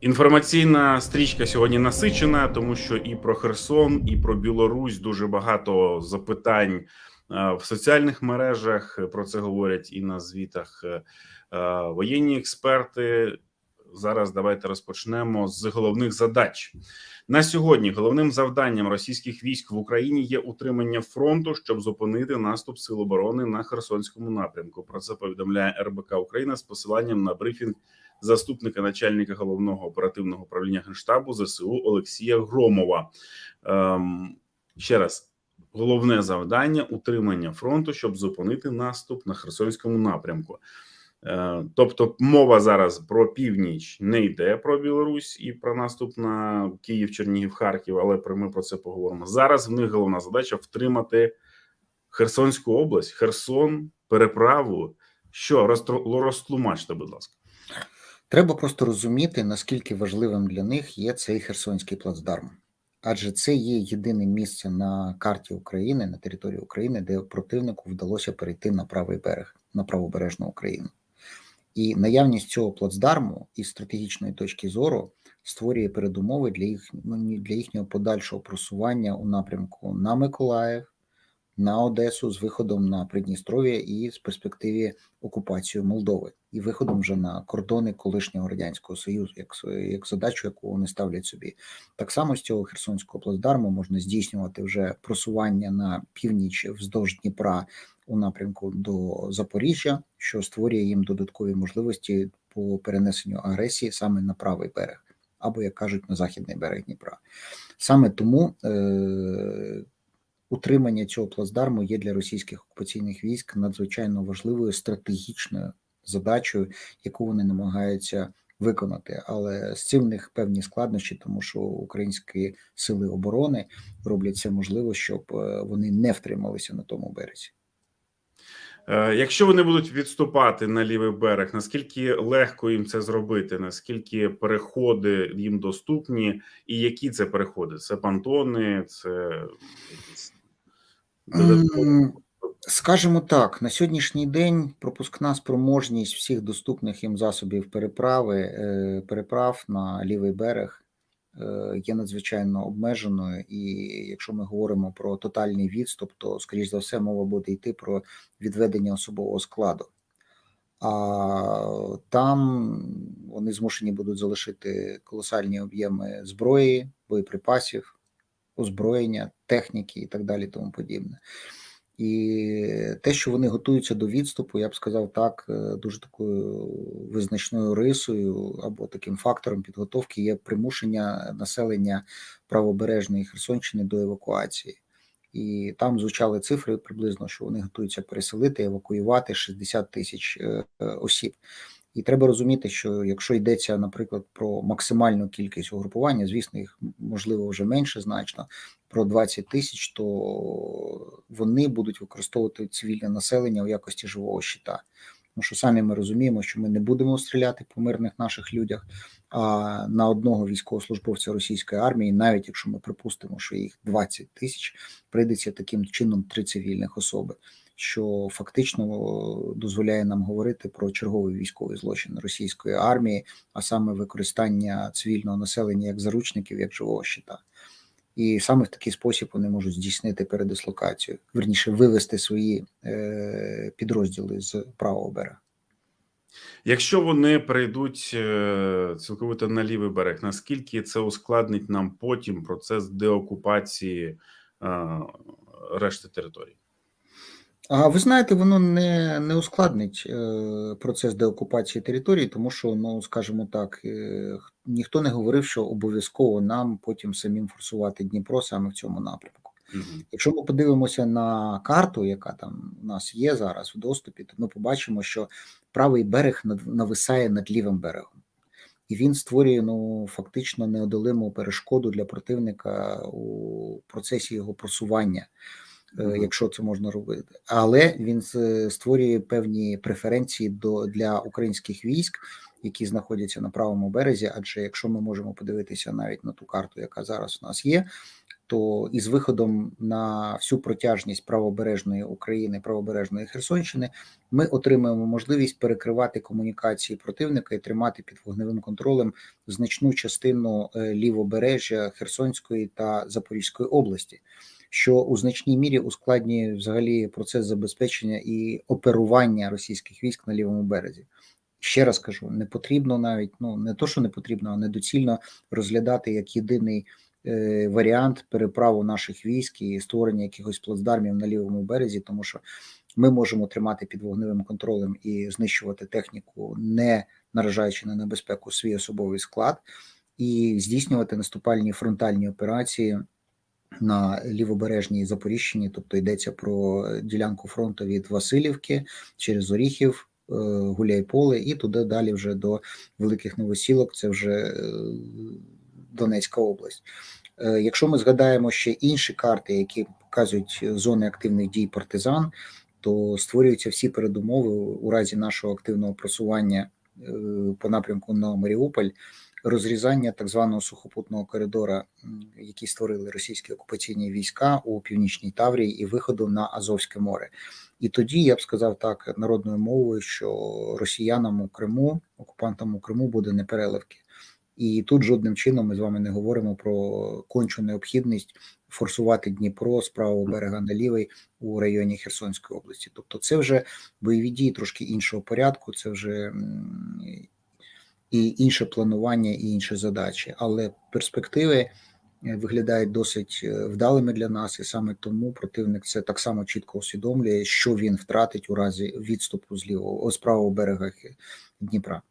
Інформаційна стрічка сьогодні насичена, тому що і про Херсон, і про Білорусь дуже багато запитань е, в соціальних мережах. Про це говорять і на звітах е, е, воєнні експерти. Зараз давайте розпочнемо з головних задач на сьогодні. Головним завданням російських військ в Україні є утримання фронту, щоб зупинити наступ сил оборони на Херсонському напрямку. Про це повідомляє РБК Україна з посиланням на брифінг заступника начальника головного оперативного управління генштабу ЗСУ Олексія Громова. Ем, ще раз. Головне завдання утримання фронту, щоб зупинити наступ на Херсонському напрямку. Е, тобто, мова зараз про північ не йде про Білорусь і про наступ на Київ, Чернігів, Харків, але ми про це поговоримо. Зараз в них головна задача втримати Херсонську область, Херсон, переправу. Що розтлумачте, будь ласка. Треба просто розуміти, наскільки важливим для них є цей Херсонський плацдарм, адже це є єдине місце на карті України, на території України, де противнику вдалося перейти на правий берег, на правобережну Україну. І наявність цього плацдарму із стратегічної точки зору створює передумови для їх ну, для їхнього подальшого просування у напрямку на Миколаїв, на Одесу з виходом на Придністров'я і з перспективі окупації Молдови і виходом вже на кордони колишнього радянського союзу, як як задачу, яку вони ставлять собі. Так само з цього Херсонського плацдарму можна здійснювати вже просування на північ вздовж Дніпра у напрямку до Запоріжжя, що створює їм додаткові можливості по перенесенню агресії саме на правий берег, або як кажуть, на західний берег Дніпра. Саме тому. Е- Утримання цього плацдарму є для російських окупаційних військ надзвичайно важливою стратегічною задачею, яку вони намагаються виконати. Але з цим в них певні складнощі, тому що українські сили оборони роблять все можливе, щоб е, вони не втрималися на тому березі. Е, якщо вони будуть відступати на лівий берег, наскільки легко їм це зробити? Наскільки переходи їм доступні, і які це переходи? Це пантони, це якісь додаткові? Скажімо так, на сьогоднішній день пропускна спроможність всіх доступних їм засобів переправи е, переправ на лівий берег е, є надзвичайно обмеженою, і якщо ми говоримо про тотальний відступ, то скоріш за все мова буде йти про відведення особового складу. А там вони змушені будуть залишити колосальні об'єми зброї, боєприпасів, озброєння, техніки і так далі, тому подібне. І те, що вони готуються до відступу, я б сказав так, е, дуже такою визначною рисою або таким фактором підготовки є примушення населення правобережної Херсонщини до евакуації. І там звучали цифри приблизно, що вони готуються переселити, евакуювати 60 тисяч е, осіб. І треба розуміти, що якщо йдеться, наприклад, про максимальну кількість угрупування, звісно, їх можливо вже менше значно, про 20 тисяч, то вони будуть використовувати цивільне населення у якості живого щита. Тому що самі ми розуміємо, що ми не будемо стріляти по мирних наших людях, а на одного військовослужбовця російської армії, навіть якщо ми припустимо, що їх 20 тисяч, прийдеться таким чином три цивільних особи що фактично дозволяє нам говорити про черговий військовий злочин російської армії, а саме використання цивільного населення як заручників, як живого щита. І саме в такий спосіб вони можуть здійснити передислокацію, верніше вивести свої е, підрозділи з правого берега. Якщо вони прийдуть е, цілковито на лівий берег, наскільки це ускладнить нам потім процес деокупації е, решти території? А ви знаєте, воно не не ускладнить е, процес деокупації території, тому що, ну скажімо так, е, ніхто не говорив, що обов'язково нам потім самим форсувати Дніпро саме в цьому напрямку. Угу. Якщо ми подивимося на карту, яка там у нас є зараз в доступі, то ми побачимо, що правий берег нависає над лівим берегом, і він створює ну фактично неодолиму перешкоду для противника у процесі його просування. Е, якщо це можна робити, але він створює певні преференції до для українських військ, які знаходяться на правому березі. Адже якщо ми можемо подивитися навіть на ту карту, яка зараз у нас є, то із виходом на всю протяжність правобережної України, правобережної Херсонщини, ми отримаємо можливість перекривати комунікації противника і тримати під вогневим контролем значну частину е, лівобережжя Херсонської та Запорізької області, що у значній мірі ускладнює взагалі процес забезпечення і оперування російських військ на лівому березі. Ще раз кажу, не потрібно навіть ну не то, що не потрібно, а недоцільно розглядати як єдиний е, варіант переправу наших військ і створення якихось плацдармів на лівому березі, тому що ми можемо тримати під вогневим контролем і знищувати техніку, не наражаючи на небезпеку свій особовий склад, і здійснювати наступальні фронтальні операції на лівобережній Запоріжчині, тобто йдеться про ділянку фронту від Васильівки через Оріхів, е, Гуляйполе і туди далі вже до великих новосілок. Це вже е, Донецька область. Е, Якщо ми згадаємо ще інші карти, які показують зони активних дій партизан, то створюються всі передумови у разі нашого активного просування е, по напрямку на Маріуполь, розрізання так званого сухопутного коридора, який створили російські окупаційні війська у північній Таврії, і виходу на Азовське море. І тоді я б сказав так народною мовою, що росіянам у Криму, окупантам у Криму буде непереливки. І тут жодним чином ми з вами не говоримо про кончу необхідність форсувати Дніпро з правого берега на лівий у районі Херсонської області. Тобто, це вже бойові дії трошки іншого порядку, це вже і інше планування, і інші задачі. Але перспективи е, виглядають досить е, вдалими для нас, і саме тому противник це так само чітко усвідомлює, що він втратить у разі відступу з лівого з правого берега Дніпра.